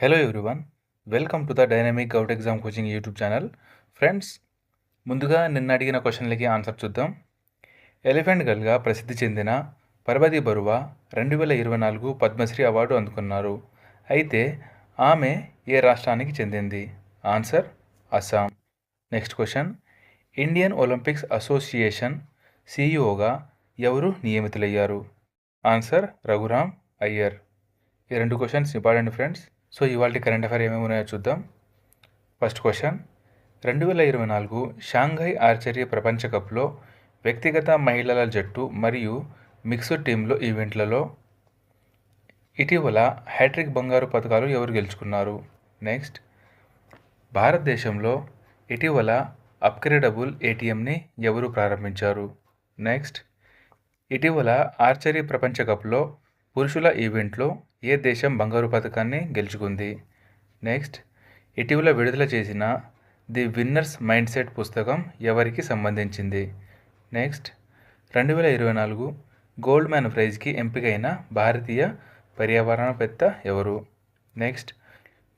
Hello everyone welcome to the dynamic govt exam coaching YouTube channel friends ముందుగా నిన్న అడిగిన క్వశ్చన్లకి answer చూద్దాం. Elephant గర్ల్గా ప్రసిద్ధి చెందిన పర్వతి బరువా రెండు వేల ఇరవై నాలుగు పద్మశ్రీ అవార్డు అందుకున్నారు. అయితే ఆమె ఏ రాష్ట్రానికి చెందింది? Answer Assam next question Indian Olympics association సిఇఓగా ఎవరు నియమితులయ్యారు? ఆన్సర్ రఘురామ్ అయ్యర్ ఈ రెండు క్వశ్చన్స్ ఇంపార్టెంట్ ఫ్రెండ్స్ సో ఇవాళ కరెంట్ అఫైర్ ఏమేమి ఉన్నాయో చూద్దాం. ఫస్ట్ క్వశ్చన్ రెండు వేల ఇరవై నాలుగు షాంఘై ఆర్చరీ ప్రపంచ కప్లో వ్యక్తిగత మహిళల జట్టు మరియు మిక్స్డ్ టీంలో ఈవెంట్లలో ఇటీవల హ్యాట్రిక్ బంగారు పథకాలు ఎవరు గెలుచుకున్నారు? నెక్స్ట్ భారతదేశంలో ఇటీవల అప్గ్రేడబుల్ ఏటీఎంని ఎవరు ప్రారంభించారు? నెక్స్ట్ ఇటీవల ఆర్చరీ ప్రపంచ కప్లో పురుషుల ఈవెంట్లో ఏ దేశం బంగారు పథకాన్ని గెలుచుకుంది? నెక్స్ట్ ఇటీవల విడుదల చేసిన ది విన్నర్స్ మైండ్ సెట్ పుస్తకం ఎవరికి సంబంధించింది? నెక్స్ట్ రెండు వేల ఇరవై నాలుగు గోల్డ్ మ్యాన్ ప్రైజ్కి ఎంపికైన భారతీయ పర్యావరణవేత్త ఎవరు? నెక్స్ట్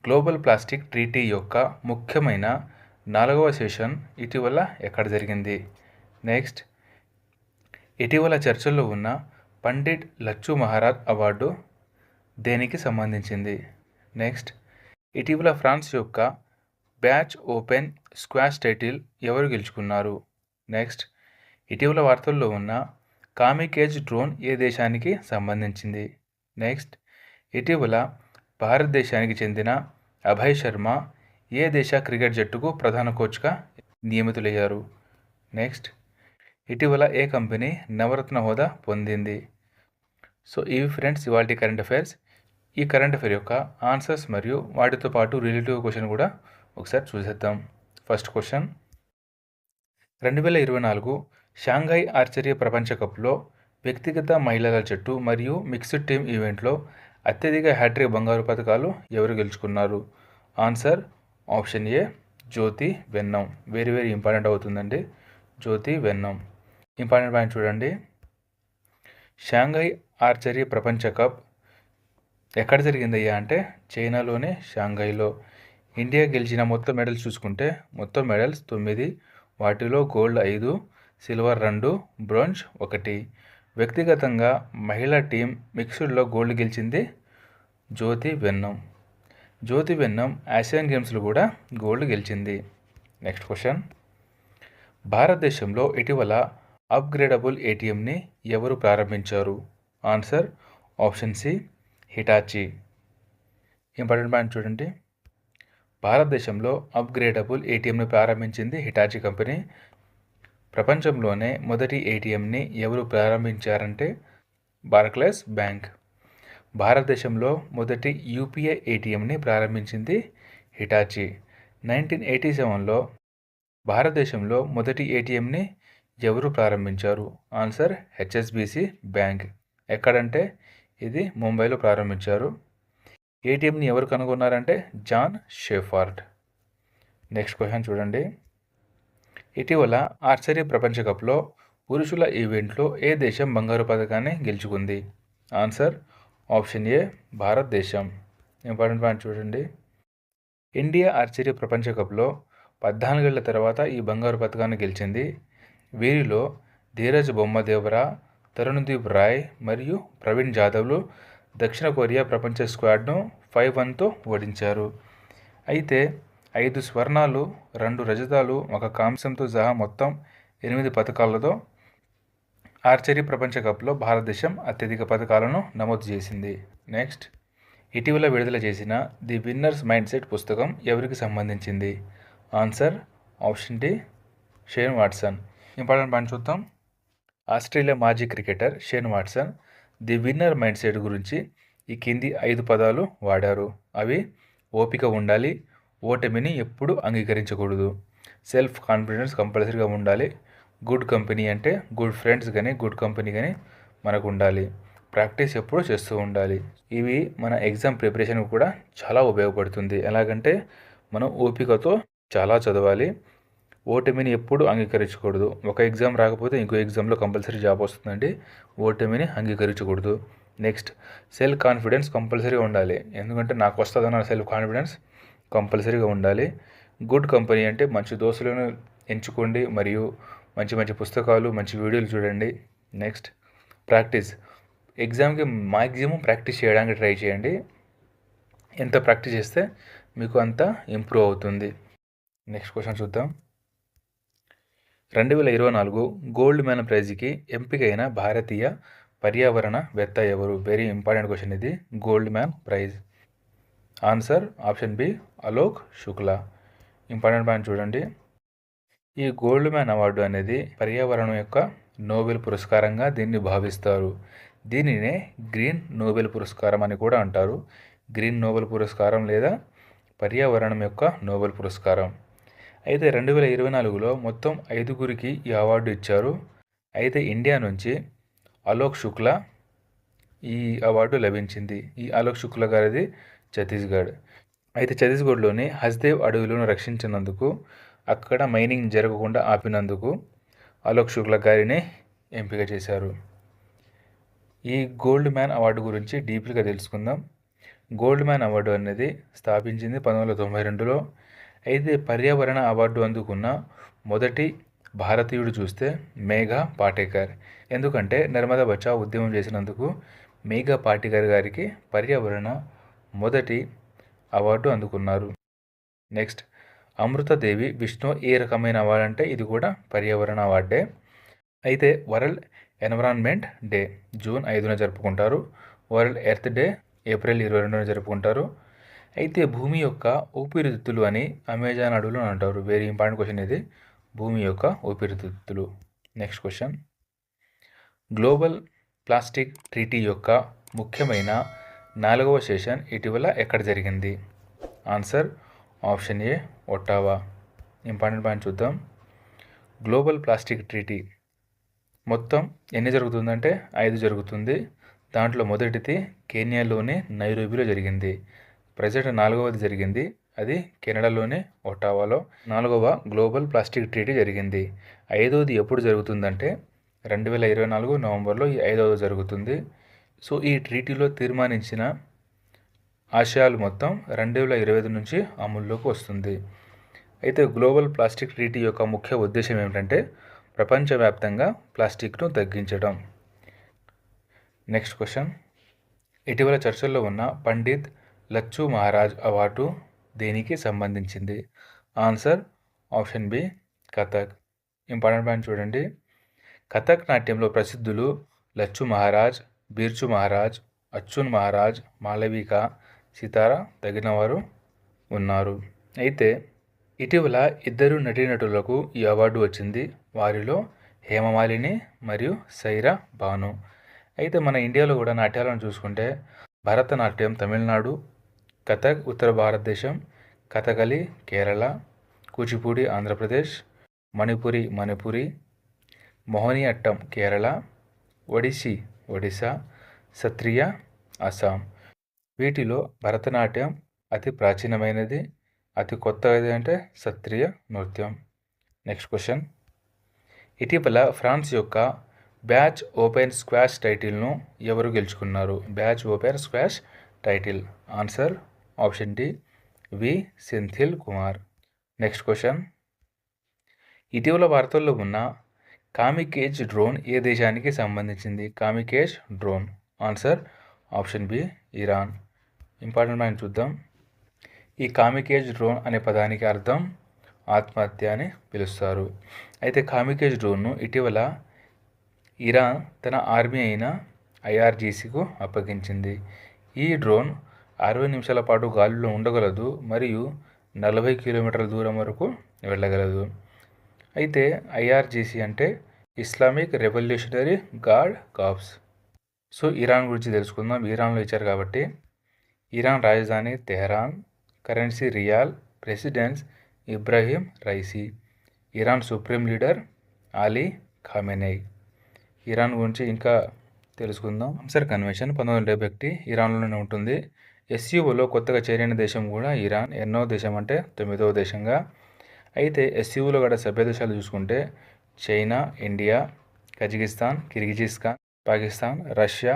గ్లోబల్ ప్లాస్టిక్ ట్రీటీ యొక్క ముఖ్యమైన నాలుగవ సెషన్ ఇటీవల ఎక్కడ జరిగింది? నెక్స్ట్ ఇటీవల చర్చల్లో ఉన్న పండిట్ లచ్చు మహారాజ్ అవార్డు దేనికి సంబంధించింది? నెక్స్ట్ ఇటీవల ఫ్రాన్స్ యొక్క బ్యాచ్ ఓపెన్ స్క్వాష్ టైటిల్ ఎవరు గెలుచుకున్నారు? నెక్స్ట్ ఇటీవల వార్తల్లో ఉన్న కామికేజ్ డ్రోన్ ఏ దేశానికి సంబంధించింది? నెక్స్ట్ ఇటీవల భారతదేశానికి చెందిన అభయ్ శర్మ ఏ దేశ క్రికెట్ జట్టుకు ప్రధాన కోచ్గా నియమితులయ్యారు? నెక్స్ట్ ఇటీవల ఏ కంపెనీ నవరత్న హోదా పొందింది? సో ఇవి ఫ్రెండ్స్ ఇవాళ కరెంట్ అఫైర్స్ ఈ కరెంట్ అఫైర్ యొక్క ఆన్సర్స్ మరియు వాటితో పాటు రిలేటివ్ క్వశ్చన్ కూడా ఒకసారి చూసేద్దాం. ఫస్ట్ క్వశ్చన్ రెండు వేల ఇరవై నాలుగు షాంఘై ఆర్చర్య ప్రపంచ కప్లో వ్యక్తిగత మహిళల జట్టు మరియు మిక్స్డ్ టీమ్ ఈవెంట్లో అత్యధిక హ్యాట్రిక్ బంగారు పథకాలు ఎవరు గెలుచుకున్నారు? Answer option A Jyothi Vennam very very important అవుతుందండి. జ్యోతి వెన్నం ఇంపార్టెంట్ పాయింట్ చూడండి. షాంఘై ఆర్చరీ ప్రపంచ కప్ ఎక్కడ జరిగిందయ్యా అంటే చైనాలోనే షాంఘైలో. ఇండియా గెలిచిన మొత్తం మెడల్స్ చూసుకుంటే మొత్తం మెడల్స్ తొమ్మిది వాటిలో గోల్డ్ ఐదు సిల్వర్ రెండు బ్రోంజ్ ఒకటి. వ్యక్తిగతంగా మహిళా టీం మిక్స్డ్లో గోల్డ్ గెలిచింది జ్యోతి వెన్నం. జ్యోతి వెన్నం ఆసియన్ గేమ్స్లో కూడా గోల్డ్ గెలిచింది. Next question. భారతదేశంలో ఇటీవల అప్గ్రేడబుల్ ఏటీఎంని ఎవరు ప్రారంభించారు? Answer option C Hitachi. Important point చూడండి. భారతదేశంలో అప్గ్రేడబుల్ ఏటీఎంని ప్రారంభించింది హిటాచి కంపెనీ. ప్రపంచంలోనే మొదటి ఏటీఎంని ఎవరు ప్రారంభించారంటే బార్క్లెస్ బ్యాంక్. భారతదేశంలో మొదటి యూపీఐ ఏటీఎంని ప్రారంభించింది హిటాచి. నైన్టీన్ ఎయిటీ సెవెన్లో భారతదేశంలో మొదటి ఏటీఎంని ఎవరు ప్రారంభించారు? Answer HSBC bank. ఎక్కడంటే ఇది ముంబైలో ప్రారంభించారు. ఏటీఎంని ఎవరు కనుగొన్నారంటే జాన్ షేఫార్డ్. నెక్స్ట్ క్వశ్చన్ చూడండి. ఇటీవల ఆర్చరీ ప్రపంచ కప్లో పురుషుల ఈవెంట్లో ఏ దేశం బంగారు పథకాన్ని గెలుచుకుంది? ఆన్సర్ ఆప్షన్ ఏ భారతదేశం. ఇంపార్టెంట్ పాయింట్ చూడండి. ఇండియా ఆర్చరీ ప్రపంచ కప్లో పద్నాలుగేళ్ళ తర్వాత ఈ బంగారు పథకాన్ని గెలిచింది. వీరిలో ధీరజ్ బొమ్మదేవరా తరుణ్దీప్ రాయ్ మరియు ప్రవీణ్ జాదవ్లు దక్షిణ కొరియా ప్రపంచ స్క్వాడ్ను ఫైవ్ వన్తో ఓడించారు. అయితే ఐదు స్వర్ణాలు రెండు రజతాలు ఒక కాంస్యంతో సహా మొత్తం ఎనిమిది పథకాలతో ఆర్చరీ ప్రపంచ కప్లో భారతదేశం అత్యధిక పథకాలను నమోదు చేసింది. నెక్స్ట్ ఇటీవల విడుదల చేసిన ది విన్నర్స్ మైండ్ సెట్ పుస్తకం ఎవరికి సంబంధించింది? Answer option D Shane Watson. Important point చూద్దాం. ఆస్ట్రేలియా మాజీ cricketer Shane Watson the winner mind set గురించి ఈ కింది ఐదు పదాలు వాడారు. అవి ఓపిక ఉండాలి ఓటమిని ఎప్పుడు అంగీకరించకూడదు. సెల్ఫ్ కాన్ఫిడెన్స్ కంపల్సరీగా ఉండాలి. గుడ్ కంపెనీ అంటే గుడ్ ఫ్రెండ్స్ కానీ గుడ్ కంపెనీ కానీ మనకు ఉండాలి ప్రాక్టీస్ ఎప్పుడు చేస్తూ ఉండాలి. ఇవి మన ఎగ్జామ్ ప్రిపరేషన్ కూడా చాలా ఉపయోగపడుతుంది. ఎలాగంటే మనం ఓపికతో చాలా చదవాలి. ఓటమిని ఎప్పుడు అంగీకరించకూడదు. ఒక ఎగ్జామ్ రాకపోతే ఇంకో ఎగ్జామ్లో కంపల్సరీ జాబ్ వస్తుందండి. ఓటమిని అంగీకరించకూడదు. నెక్స్ట్ సెల్ఫ్ కాన్ఫిడెన్స్ కంపల్సరీగా ఉండాలి. ఎందుకంటే నాకు వస్తుందన్న సెల్ఫ్ కాన్ఫిడెన్స్ కంపల్సరీగా ఉండాలి. గుడ్ కంపెనీ అంటే మంచి దోస్తులను ఎంచుకోండి. మరియు మంచి మంచి పుస్తకాలు మంచి వీడియోలు చూడండి. Next practice. ఎగ్జామ్కి మ్యాక్సిమం ప్రాక్టీస్ చేయడానికి ట్రై చేయండి. ఎంత ప్రాక్టీస్ చేస్తే మీకు అంత ఇంప్రూవ్ అవుతుంది. నెక్స్ట్ క్వశ్చన్ చూద్దాం. రెండు వేల ఇరవై నాలుగు గోల్డ్ మ్యాన్ ప్రైజ్కి ఎంపికైన భారతీయ పర్యావరణ వేత్త ఎవరు? వెరీ ఇంపార్టెంట్ క్వశ్చన్ ఇది. Gold man prize answer option B Alok Shukla important point చూడండి. ఈ గోల్డ్ మ్యాన్ అవార్డు అనేది పర్యావరణం యొక్క నోబెల్ పురస్కారంగా దీన్ని భావిస్తారు. దీనినే గ్రీన్ నోబెల్ పురస్కారం అని కూడా అంటారు. గ్రీన్ నోబెల్ పురస్కారం లేదా పర్యావరణం యొక్క నోబెల్ పురస్కారం. అయితే రెండు వేల ఇరవై నాలుగులో మొత్తం ఐదుగురికి ఈ అవార్డు ఇచ్చారు. అయితే ఇండియా నుంచి అలోక్ శుక్లా ఈ అవార్డు లభించింది. ఈ అలోక్ శుక్లా గారిది ఛత్తీస్గఢ్. అయితే ఛత్తీస్గఢ్లోని హస్దేవ్ అడవులను రక్షించినందుకు అక్కడ మైనింగ్ జరగకుండా ఆపినందుకు అలోక్ శుక్లా గారిని ఎంపిక చేశారు. ఈ గోల్డ్ మ్యాన్ అవార్డు గురించి డీప్గా తెలుసుకుందాం. గోల్డ్ మ్యాన్ అవార్డు అనేది స్థాపించింది పంతొమ్మిది వందల తొంభై రెండులో అయితే పర్యావరణ అవార్డు అందుకున్న మొదటి భారతీయుడు చూస్తే మేఘా పాటేకర్. ఎందుకంటే నర్మదా బచావ్ ఉద్యమం చేసినందుకు మేఘా పాటేకర్ గారికి పర్యావరణ మొదటి అవార్డు అందుకున్నారు. నెక్స్ట్ అమృతదేవి విష్ణు ఏ రకమైన అవార్డు అంటే ఇది కూడా పర్యావరణ అవార్డే. అయితే వరల్డ్ ఎన్విరాన్మెంట్ డే జూన్ ఐదున జరుపుకుంటారు. వరల్డ్ ఎర్త్ డే ఏప్రిల్ ఇరవై రెండున జరుపుకుంటారు. అయితే భూమి యొక్క ఊపిరితిత్తులు అని అమెజాన్ అడవులు అని అంటారు. వెరీ ఇంపార్టెంట్ క్వశ్చన్ ఇది. భూమి యొక్క ఊపిరితిత్తులు. Next question global plastic treaty యొక్క ముఖ్యమైన నాలుగవ సెషన్ ఇటీవల ఎక్కడ జరిగింది? Answer option A Ottawa important point చూద్దాం. గ్లోబల్ ప్లాస్టిక్ ట్రీటీ మొత్తం ఎన్ని జరుగుతుందంటే ఐదు జరుగుతుంది. దాంట్లో మొదటిది కేనియాలోని నైరోబిలో జరిగింది. ప్రజెంట్ నాలుగవది జరిగింది. అది కెనడాలోని ఒటావాలో నాలుగవ గ్లోబల్ ప్లాస్టిక్ ట్రీటీ జరిగింది. ఐదవది ఎప్పుడు జరుగుతుందంటే రెండు వేల ఇరవై నాలుగు నవంబర్లో ఈ ఐదవది జరుగుతుంది. సో ఈ ట్రీటీలో తీర్మానించిన ఆశయాలు మొత్తం రెండు వేల ఇరవై ఐదు నుంచి అమల్లోకి వస్తుంది. అయితే గ్లోబల్ ప్లాస్టిక్ ట్రీటీ యొక్క ముఖ్య ఉద్దేశం ఏమిటంటే ప్రపంచవ్యాప్తంగా ప్లాస్టిక్ను తగ్గించడం. Next question. ఇటీవల చర్చల్లో ఉన్న పండిత్ లచ్చు మహారాజ్ అవార్డు దేనికి సంబంధించింది? Answer option B Kathak. Important point చూడండి. కథక్ నాట్యంలో ప్రసిద్ధులు లచ్చు మహారాజ్ బీర్చు మహారాజ్ అచ్చున్ మహారాజ్ మాలవిక సితార తగినవారు ఉన్నారు. అయితే ఇటీవల ఇద్దరు నటీనటులకు ఈ అవార్డు వచ్చింది. వారిలో హేమమాలిని మరియు సైరా భాను. అయితే మన ఇండియాలో కూడా నాట్యాలను చూసుకుంటే భరతనాట్యం తమిళనాడు కథక్ ఉత్తర భారతదేశం కథకలి కేరళ కూచిపూడి ఆంధ్రప్రదేశ్ మణిపురి మణిపురి మోహిని అట్టం కేరళ ఒడిస్సీ ఒడిశా సత్రియ అస్సాం. వీటిలో భరతనాట్యం అతి ప్రాచీనమైనది. అతి కొత్తది అంటే సత్రియ నృత్యం. Next question. ఇటీవల ఫ్రాన్స్ యొక్క బ్యాచ్ ఓపెన్ స్క్వాష్ టైటిల్ను ఎవరు గెలుచుకున్నారు? Batch open squash title. Answer option D V Senthil Kumar next question ఇటీవల వార్తల్లో ఉన్న కామికేజ్ డ్రోన్ ఏ దేశానికి సంబంధించింది? Kamikaze drone answer option B Iran important point చూద్దాం. ఈ కామికేజ్ డ్రోన్ అనే పదానికి అర్థం ఆత్మహత్య అని పిలుస్తారు. అయితే కామికేజ్ డ్రోన్ను ఇటీవల ఇరాన్ తన ఆర్మీ అయిన ఐఆర్జీసీకు అప్పగించింది. ఈ డ్రోన్ అరవై నిమిషాల పాటు గాలిలో ఉండగలదు మరియు నలభై కిలోమీటర్ల దూరం వరకు వెళ్ళగలదు. అయితే ఐఆర్జీసీ అంటే Islamic revolutionary guard corps. So Iran గురించి తెలుసుకుందాం. ఇరాన్లో ఇచ్చారు కాబట్టి. ఇరాన్ రాజధాని Tehran. Currency rial presidents Ebrahim Raisi. Iran supreme leader Ali Khamenei. Iran గురించి ఇంకా తెలుసుకుందాం. అంసర్ కన్వెన్షన్ పంతొమ్మిది వందల డెబ్బై ఒకటి ఇరాన్లోనే ఉంటుంది. ఎస్యూఓలో కొత్తగా చేరిన దేశం కూడా ఇరాన్ ఎన్నో దేశం అంటే తొమ్మిదవ దేశంగా. అయితే ఎస్యూఓలో కూడా సభ్య దేశాలు చూసుకుంటే China India Kazakhstan Kyrgyzstan Pakistan Russia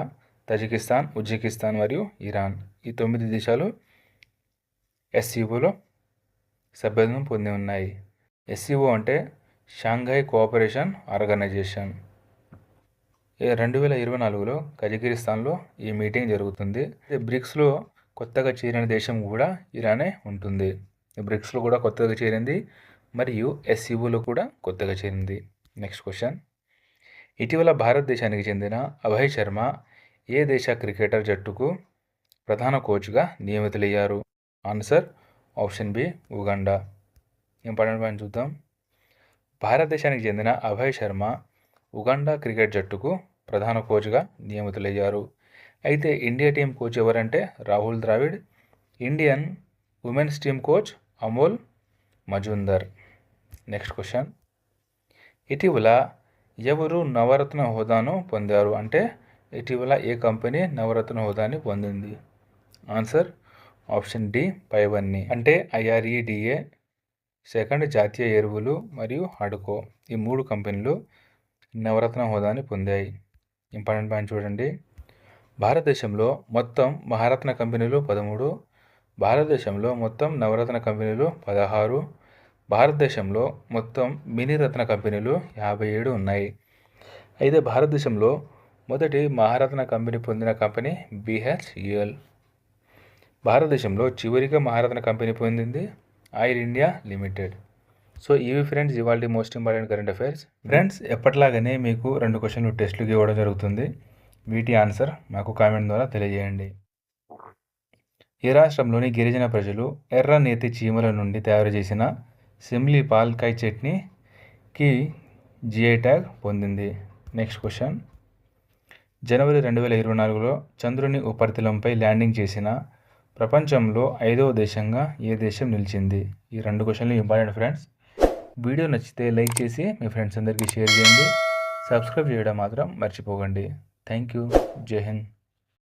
Tajikistan Uzbekistan మరియు ఇరాన్. ఈ తొమ్మిది దేశాలు ఎస్సీఓలో సభ్యత్వం పొంది ఉన్నాయి. ఎస్సీఓ అంటే షాంఘై కోఆపరేషన్ ఆర్గనైజేషన్. రెండు వేల ఇరవై నాలుగులో కజకిస్తాన్లో ఈ మీటింగ్ జరుగుతుంది. బ్రిక్స్లో కొత్తగా చేరిన దేశం కూడా ఇరానే ఉంటుంది. బ్రిక్స్లో కూడా కొత్తగా చేరింది మరియు ఎస్సీఓలో కూడా కొత్తగా చేరింది. Next question. ఇటీవల భారతదేశానికి చెందిన అభయ్ శర్మ ఏ దేశ క్రికెటర్ జట్టుకు ప్రధాన కోచ్గా నియమితులయ్యారు? Answer option B Uganda. Important point చూద్దాం. భారతదేశానికి చెందిన అభయ్ శర్మ ఉగండా క్రికెట్ జట్టుకు ప్రధాన కోచ్గా నియమితులయ్యారు. అయితే ఇండియా టీం కోచ్ ఎవరంటే Rahul Dravid Indian womens team coach Amol Muzumdar. Next question. ఇటీవల ఎవరు నవరత్న హోదాను పొందారు? అంటే ఇటీవల ఏ కంపెనీ నవరత్న హోదాని పొందింది? ఆన్సర్ ఆప్షన్ డి పైవన్నీ. అంటే ఐఆర్ఈడిఏ సెకండ్ జాతీయ ఎరువులు మరియు హడ్కో ఈ మూడు కంపెనీలు నవరత్న హోదాని పొందాయి. ఇంపార్టెంట్ పాయింట్ చూడండి. భారతదేశంలో మొత్తం మహారత్న కంపెనీలు పదమూడు భారతదేశంలో మొత్తం నవరత్న కంపెనీలు పదహారు భారతదేశంలో మొత్తం మినీ రత్న కంపెనీలు యాభై ఏడు ఉన్నాయి. అయితే భారతదేశంలో మొదటి మహారత్న కంపెనీ పొందిన కంపెనీ బిహెచ్యుఎల్ భారతదేశంలో చివరిగా మహారత్న కంపెనీ పొందింది ఆయిల్ ఇండియా లిమిటెడ్. సో ఇవి ఫ్రెండ్స్ ఇవాళ most important current affairs. Friends ఎప్పటిలాగానే మీకు రెండు క్వశ్చన్లు టెస్ట్లు ఇవ్వడం జరుగుతుంది. వీటి ఆన్సర్ మాకు కామెంట్ ద్వారా తెలియజేయండి. ఏ రాష్ట్రంలోని గిరిజన ప్రజలు ఎర్ర నేతి చీమల నుండి తయారు చేసిన సిమ్లీ పాల్కాయ్ చట్నీకి జిఐ ట్యాగ్ పొందింది. Next question. జనవరి రెండు వేల ఇరవై నాలుగులో చంద్రుని ఉపరితలంపై ల్యాండింగ్ చేసిన ప్రపంచంలో ఐదవ దేశంగా ఏ దేశం నిలిచింది? ఈ రెండు క్వశ్చన్లు ఇంపార్టెంట్ ఫ్రెండ్స్. వీడియో నచ్చితే లైక్ చేసి మీ ఫ్రెండ్స్ అందరికీ షేర్ చేయండి. సబ్స్క్రైబ్ చేయడం మాత్రం మర్చిపోకండి. थैंक यू जय हिंद